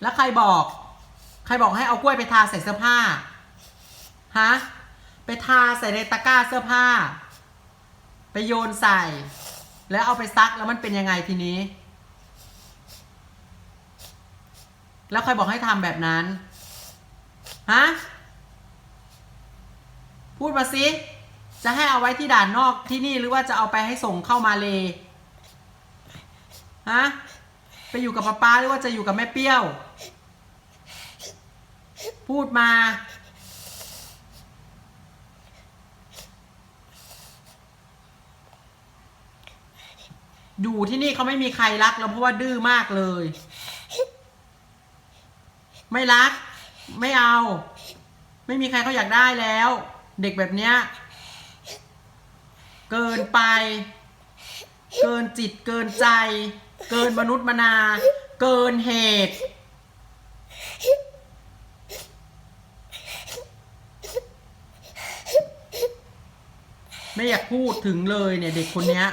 แล้วใครบอก ใครบอกให้เอากล้วยไปทาใส่เสื้อผ้า ฮะ ไปทาใส่ในตะกร้าเสื้อผ้า ไปโยนใส่ แล้วเอาไปซักแล้วมันเป็นยังไงทีนี้ แล้วใครบอกให้ทำแบบนั้น ฮะ พูดมาสิ จะให้เอาไว้ที่ด่านนอกที่นี่หรือว่าจะเอาไปให้ส่งเข้ามาเลยฮะ ไปอยู่กับป๊าป๊าหรือว่าจะอยู่กับแม่เปี้ยว พูดมา อยู่ที่นี่เขาไม่มีใครรักเราเพราะว่าดื้อมากเลย ไม่รัก ไม่เอา ไม่มีใครเขาอยากได้แล้ว เด็กแบบเนี้ย เกินไป เกินจิตเกินใจ เกินมนุษย์มนา เกินเหตุ ไม่อยากพูดถึงเลยเนี่ยเด็กคนเนี้ย